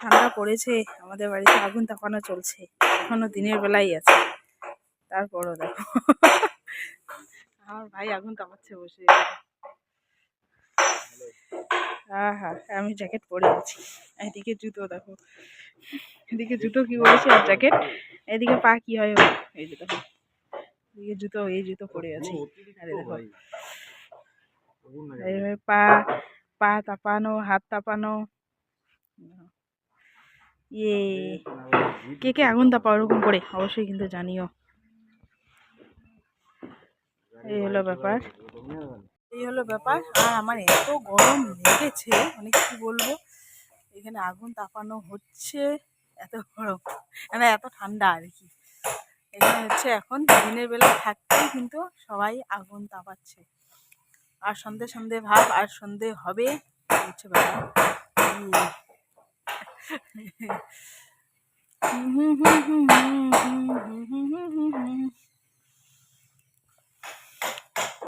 ঠান্ডা পড়েছে আমাদের বাড়িতে আগুন তাপানো চলছে এখনও দিনের বেলাই আছে। তারপরও দেখো। আমার ভাই আগুন তাপাচ্ছে বসে হ্যাঁ হ্যাঁ আমি জ্যাকেট পরে আছি। এদিকে জুতো দেখো। এদিকে জুতো কি পরেছি আর জ্যাকেট এদিকে পা কি হয় এই যে দেখো। এদিকে জুতো এই জুতো পরে আছি। আরে দেখো। এইভাবে পা পা তাপানো হাত তাপানো ইয়ে। কে কে আগুন তাপা ওরকম করে, অবশ্যই কিন্তু জানিও। এই হলো ব্যাপার। এই হলো ব্যাপার। আর আমার এত গরম লেগেছে মানে কি বলব, এখানে আগুন তাপানো হচ্ছে, এত গরম। মানে এত ঠান্ডা আর কি। এখানে হচ্ছে এখন দিনের বেলা থাকতেই কিন্তু সবাই আগুন তাপাচ্ছে। আর সন্ধে সন্ধে ভাব, আর সন্ধে হবে হচ্ছে ব্যাপার। Mm-hmm.